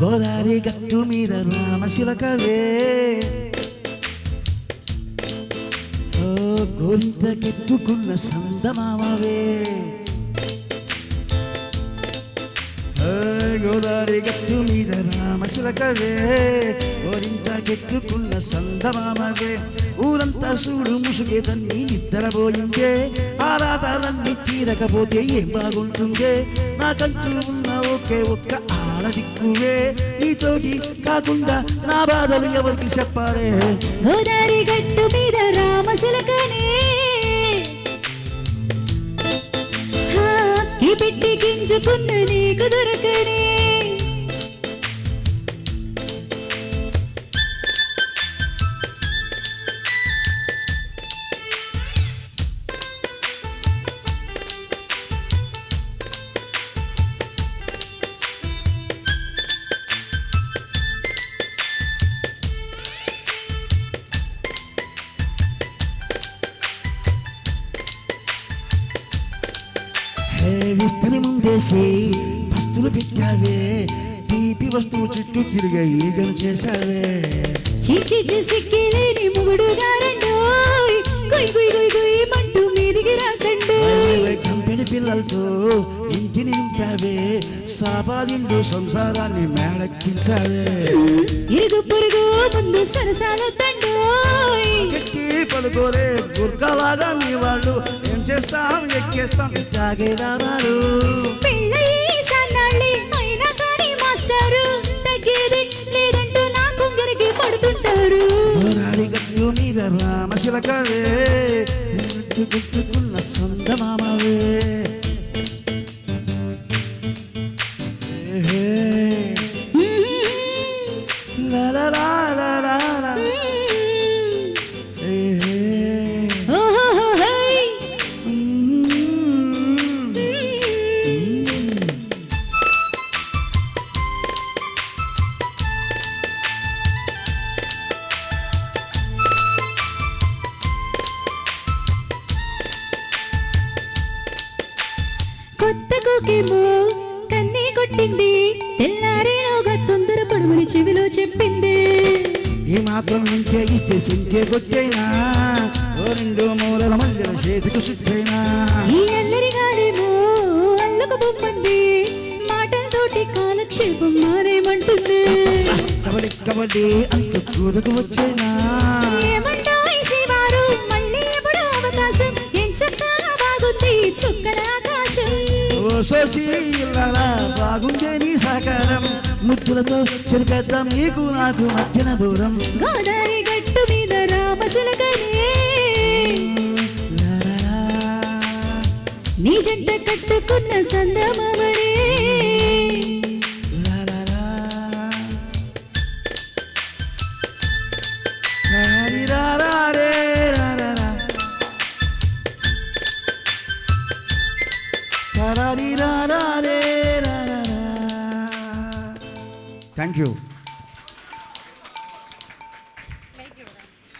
గోదావరి గట్టు మీద రామశిలకవే ఓ గోరింత కెట్టుకున్న సందమామవే ఓ గోదావరి గట్టు మీద రామశిలకవే. ఓరింత గెట్టుకున్న సందమామవే. ఊరంతా చూడు ముసుగే తన్ని నిద్రపోయిందే. ఆరాటాలన్నీ తీరకపోతే ఏం బాగుంటుందే? నాకంటూ ఉన్న ఒకే ఒక్క ఆడదిక్కువే నీతోటి కాకుండా నా బాధలు ఎవరికి చెప్పాలే? గోదారి గట్టు మీద రామశిలకనే. హా, ఈ పెట్టి గింజుకున్న నీకు దొరక ముందేసి పస్తులు పెట్టావే. తీపి వస్తువు చుట్టూ తిరిగే ఈగలు చేశావే. చిచి సిక్కిలేని ముగుడు గారండోయ్ గుయ్ గుయ్ గుయ్ గుయ్ మంటూ మీదికి రాకండు. వైవై కంపెనీ పిల్లలతో ఇంటిని నింపావే. సాపాదిండు సంసారాన్ని మేడక్కించావే. ఇరుగు పొరుగు ముందు సరసాల తండోయ్ ఎక్కి గుర్కలాగా మీ వాళ్ళు. ఏం చేస్తాం ఎక్కేస్తాం పెళ్ళయి గుర్తు గుర్తుకున్న సందమామవే. ఏ La la la la la కొత్త కోకేమో కన్నే కొట్టింది. తెల్లారేలోగా తొందర పడుమని చెవిలో చెప్పింది. ఈ మాత్రం నుంచే ఇస్తే సింటే కొట్టైనా? ఓ రెండు మూలల మధ్యన చేతికి సుట్టైనా? ఈ అల్లరి గారేమో అల్లకు బొమ్మంది. మాటలతోటి కాలక్షేపం మారేమంటుంది. కబడ్డీ కబడ్డీ అంత కూదకు వచ్చైనా? నీ సాకారం. ముద్దులతో చెరికేద్దాం నీకు నాకు మధ్యన దూరం. గోదావరి గట్టు మీద లా. నీ జంట కట్టుకున్న Thank you.